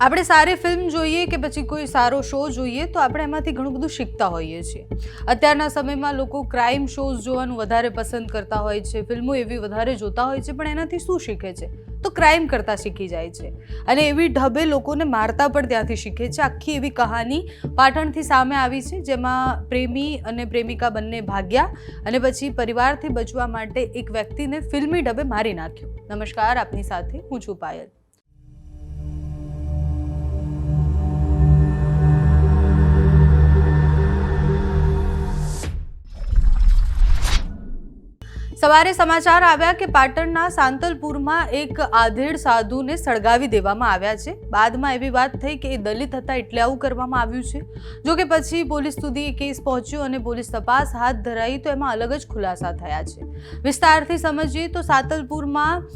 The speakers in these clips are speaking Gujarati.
આપણે સારી ફિલ્મ જોઈએ કે પછી કોઈ સારો શો જોઈએ, તો આપણે એમાંથી ઘણું બધું શીખતા હોઈએ છીએ. અત્યારના સમયમાં લોકો ક્રાઇમ શોઝ જોવાનું વધારે પસંદ કરતા હોય છે, ફિલ્મો એવી વધારે જોતા હોય છે, પણ એનાથી શું શીખે છે? તો ક્રાઇમ કરતાં શીખી જાય છે. અને એવી ઢબે લોકોને મારતા પણ ત્યાંથી શીખે છે. આખી એવી કહાની પાટણથી સામે આવી છે, જેમાં પ્રેમી અને પ્રેમિકા બંને ભાગ્યા અને પછી પરિવારથી બચવા માટે એક વ્યક્તિને ફિલ્મી ઢબે મારી નાખ્યો. નમસ્કાર, આપની સાથે હું છું પાયલ. સવારે સમાચાર આવ્યા કે પાટણના સાંતલપુરમાં એક આધેડ સાધુને સળગાવી દેવામાં આવ્યા છે. બાદમાં એવી વાત થઈ કે એ દલિત હતા એટલે આવું કરવામાં આવ્યું છે. જો કે પછી પોલીસ સુધી એ કેસ પહોંચ્યો અને પોલીસ તપાસ હાથ ધરાઈ તો એમાં અલગ જ ખુલાસા થયા છે. વિસ્તારથી સમજીએ તો સાતલપુરમાં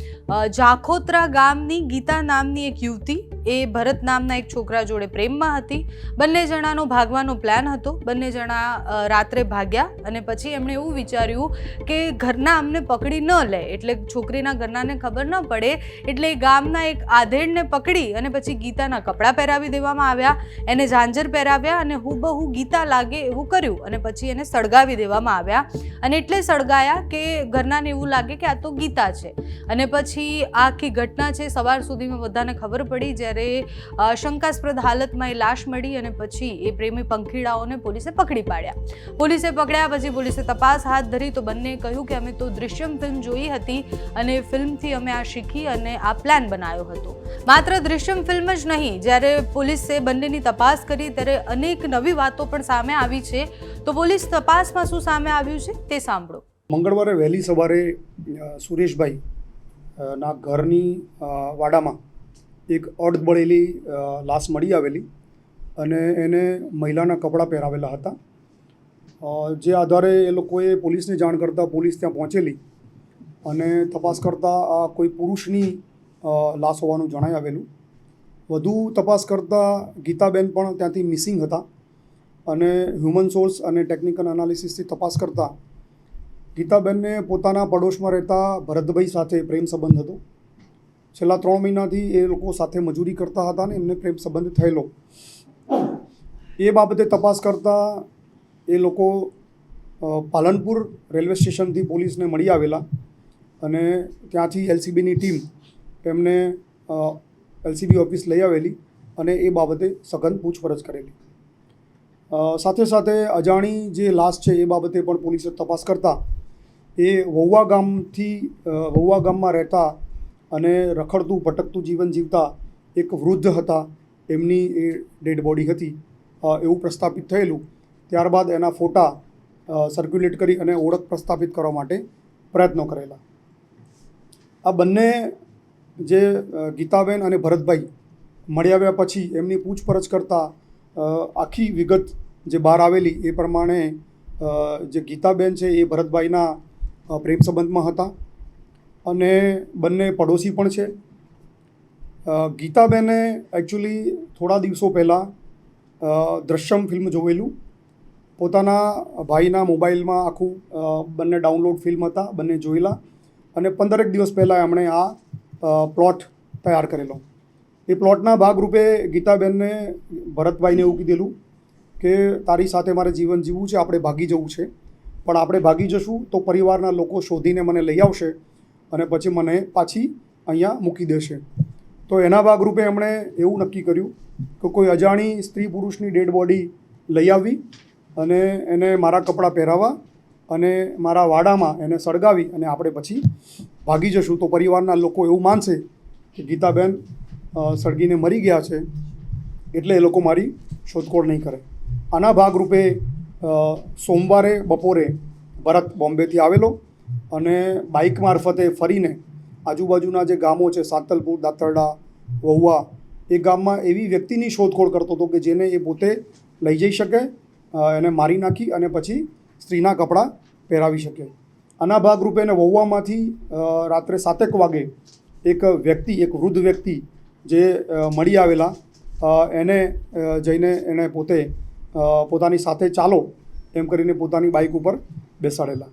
જાખોત્રા ગામની ગીતા નામની એક યુવતી એ ભરત નામના એક છોકરા જોડે પ્રેમમાં હતી. બંને જણાનો ભાગવાનો પ્લાન હતો. બંને જણા રાત્રે ભાગ્યા અને પછી એમણે એવું વિચાર્યું કે ઘરના અમને પકડી ન લે. એટલે છોકરીના ઘરનાને ખબર ન પડે. એટલે ગામના એક આધેડને પકડી અને પછી ગીતાના કપડાં પહેરાવી દેવામાં આવ્યા. એને ઝાંઝર પહેરાવ્યા અને હુબહુ ગીતા લાગે એવું કર્યું અને પછી એને સળગાવી દેવામાં આવ્યા. અને એટલે સળગાયા કે ઘરનાને એવું લાગે કે આ તો ગીતા છે. અને પછી આખી ઘટના છે સવાર સુધીમાં બધાને ખબર પડી. જ્યારે અ, શંકાસ્પદ હાલતમાં એ લાશ મળી અને પછી એ પ્રેમી પંખીડાઓને પોલીસે પકડી પાડ્યા. પોલીસે પકડ્યા પછી પોલીસે તપાસ હાથ ધરી તો બંને કહ્યું કે અમે તો દૃશ્યમ ફિલ્મ જોઈ હતી અને ફિલ્મથી અમે આ શીખી અને આ પ્લાન બનાવ્યો હતો. માત્ર દૃશ્યમ ફિલ્મ જ નહીં જ્યારે પોલીસે બંનેની તપાસ કરી ત્યારે અનેક નવી વાતો પણ સામે આવી છે. તો પોલીસ તપાસમાં શું સામે આવ્યું છે તે સાંભળો. મંગળવારે વહેલી સવારે સુરેશભાઈ ના ઘરની વાડામાં એક અર્ધ બળેલી લાશ મળી આવેલી અને એને મહિલાના કપડાં પહેરાવેલા હતા. જે આધારે એ લોકોએ પોલીસને જાણ કરતાં પોલીસ ત્યાં પહોંચેલી અને તપાસ કરતાં આ કોઈ પુરુષની લાશ હોવાનું જણાઈ આવેલું. વધુ તપાસ કરતાં ગીતાબેન પણ ત્યાંથી મિસિંગ હતા અને હ્યુમન સોર્સ અને ટેકનિકલ એનાલિસિસથી તપાસ કરતાં ગીતાબેનને પોતાના પડોશમાં રહેતા ભરતભાઈ સાથે પ્રેમ સંબંધ હતો. છેલ્લા ત્રણ મહિનાથી એ લોકો સાથે મજૂરી કરતા હતા અને એમને પ્રેમ સંબંધ થયેલો. એ બાબતે તપાસ કરતાં એ લોકો પાલનપુર રેલવે સ્ટેશનથી પોલીસને મળી આવેલા અને ત્યાંથી એલસીબીની ટીમ એમને એલસીબી ઓફિસ લઈ આવેલી અને એ બાબતે સઘન પૂછપરછ કરેલી. સાથે સાથે અજાણી જે લાશ છે એ બાબતે પણ પોલીસે તપાસ કરતા એ વહુવા ગામથી વહુવા ગામમાં રહેતા અને રખડતું, ભટકતું જીવન જીવતા એક વૃદ્ધ હતા. એમની એ ડેડ બોડી હતી. એવું પ્રસ્થાપિત થયેલું. ત્યારબાદ એના ફોટા સર્ક્યુલેટ કરી અને ઓળખ પ્રસ્થાપિત કરવા માટે પ્રયત્નો કરેલા. આ બંને જે ગીતાબેન અને ભરતભાઈ મળી આવ્યા પછી એમની પૂછપરછ કરતાં આખી વિગત જે બહાર આવેલી એ પ્રમાણે જે ગીતાબેન છે એ ભરતભાઈના પ્રેમ સંબંધમાં હતા. અને બંને પડોશી પણ છે. ગીતાબેને એકચ્યુઅલી થોડા દિવસો પહેલાં દ્રશ્યમ ફિલ્મ જોયેલું પોતાના ભાઈના મોબાઈલમાં આખું બંને ડાઉનલોડ ફિલ્મ હતા, બંને જોયેલા. અને પંદરેક દિવસ પહેલાં એમણે આ પ્લોટ તૈયાર કરેલો. એ પ્લોટના ભાગરૂપે ગીતાબેનને ભરતભાઈને એવું કીધેલું કે, તારી સાથે મારે જીવન જીવવું છે, આપણે ભાગી જવું છે. પણ આપણે ભાગી જશું તો પરિવારના લોકો શોધીને મને લઈ આવશે. અને પછી મને પાછી અહીંયા મૂકી દેશે. તો એના ભાગરૂપે એમણે એવું નક્કી કર્યું કે કોઈ અજાણી સ્ત્રી પુરુષની ડેડ બોડી લઈ આવી અને એને મારા કપડાં પહેરાવવા અને મારા વાડામાં એને સળગાવી અને આપણે પછી ભાગી જશું. તો પરિવારના લોકો એવું માનશે કે ગીતાબેન સળગીને મરી ગયા છે એટલે એ લોકો મારી શોધખોળ નહીં કરે. આના ભાગરૂપે સોમવારે બપોરે ભરત બોમ્બેથી આવેલો. અને બાઇક મારફતે ફરીને આજુબાજુના જે ગામો છે, સાતલપુર, દાતરડા, વહુવા, એ ગામમાં એવી વ્યક્તિની શોધખોળ કરતો હતો કે જેને એ પોતે લઈ જઈ શકે એને મારી નાખી અને પછી સ્ત્રીના કપડાં પહેરાવી શકે. આના ભાગરૂપે એને વહુવામાંથી રાત્રે સાતેક વાગે એક વ્યક્તિ, એક વૃદ્ધ વ્યક્તિ જે મળી આવેલા એને જઈને એણે પોતે પોતાની સાથે ચાલો એમ કરીને પોતાની બાઇક ઉપર બેસાડેલા.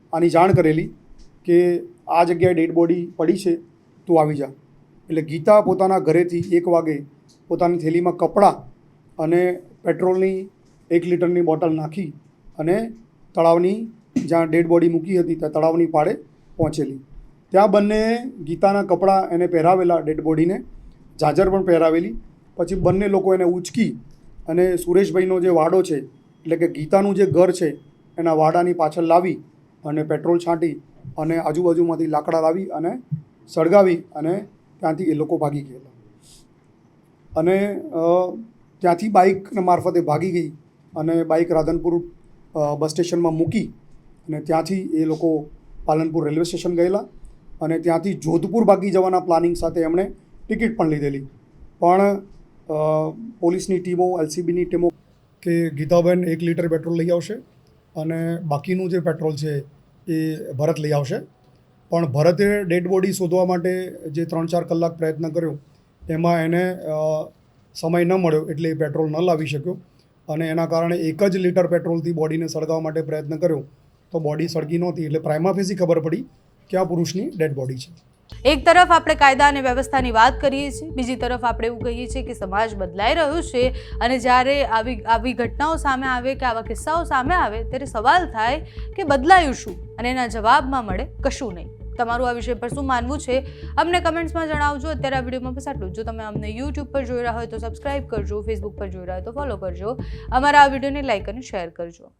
આની જાણ કરેલી કે આ જગ્યાએ ડેડ બોડી પડી છે, તું આવી જા. એટલે ગીતા પોતાના ઘરેથી એક વાગે પોતાની થેલીમાં કપડાં અને પેટ્રોલની એક લીટરની બોટલ નાખી અને તળાવની જ્યાં ડેડ બોડી મૂકી હતી, ત્યાં તળાવની પાળે પહોંચેલી. ત્યાં બંને ગીતાના કપડાં એને પહેરાવેલા ડેડ બોડીને, ઝાંઝર પણ પહેરાવેલી. પછી બંને લોકો એને ઉચકી અને સુરેશભાઈનો જે વાડો છે, એટલે કે ગીતાનું જે ઘર છે, એના વાડાની પાછળ લાવી અને પેટ્રોલ છાંટી અને આજુબાજુમાંથી લાકડા લાવી અને સળગાવી અને ત્યાંથી એ લોકો ભાગી ગયેલા. અને ત્યાંથી બાઇક મારફતે ભાગી ગઈ અને બાઇક રાધનપુર બસ સ્ટેશનમાં મૂકી અને ત્યાંથી એ લોકો પાલનપુર રેલવે સ્ટેશન ગયેલા અને ત્યાંથી જોધપુર ભાગી જવાના પ્લાનિંગ સાથે એમણે ટિકિટ પણ લીધેલી. પણ પોલીસની ટીમો, એલસીબીની ટીમો કે ગીતાબેન એક લીટર પેટ્રોલ લઈ આવશે અને બાકીનું જે પેટ્રોલ છે એ ભરત લઈ આવશે. પણ ભરતે ડેડ બોડી શોધવા માટે જે ત્રણ ચાર કલાક પ્રયત્ન કર્યો, એમાં એને સમય ન મળ્યો એટલે એ પેટ્રોલ ન લાવી શક્યો. અને એના કારણે એક જ લીટર પેટ્રોલથી બોડીને સળગાવવા માટે પ્રયત્ન કર્યો. તો બોડી સળગી નહોતી એટલે પ્રાઇમાફેસી ખબર પડી કે આ પુરુષની ડેડ બોડી છે. એક તરફ આપણે કાયદા અને વ્યવસ્થાની વાત કરીએ છીએ, બીજી તરફ આપણે એવું કહીએ છીએ કે સમાજ બદલાઈ રહ્યો છે અને જ્યારે આવી આવી ઘટનાઓ સામે આવે કે આવા કિસ્સાઓ સામે આવે, ત્યારે સવાલ થાય કે બદલાયું શું અને એના જવાબમાં મળે કશું નહીં. તમારું આ વિષય પર શું માનવું છે? અમને કમેન્ટ્સમાં જણાવજો. અત્યારે આ વિડીયોમાં બસ આટલું જો. તમે અમને યુટ્યુબ પર જોઈ રહ્યા હોય તો સબસ્ક્રાઇબ કરજો ફેસબુક પર જોઈ રહ્યા હોય તો ફોલો કરજો. અમારા આ વિડીયોને લાઇક અને શેર કરજો.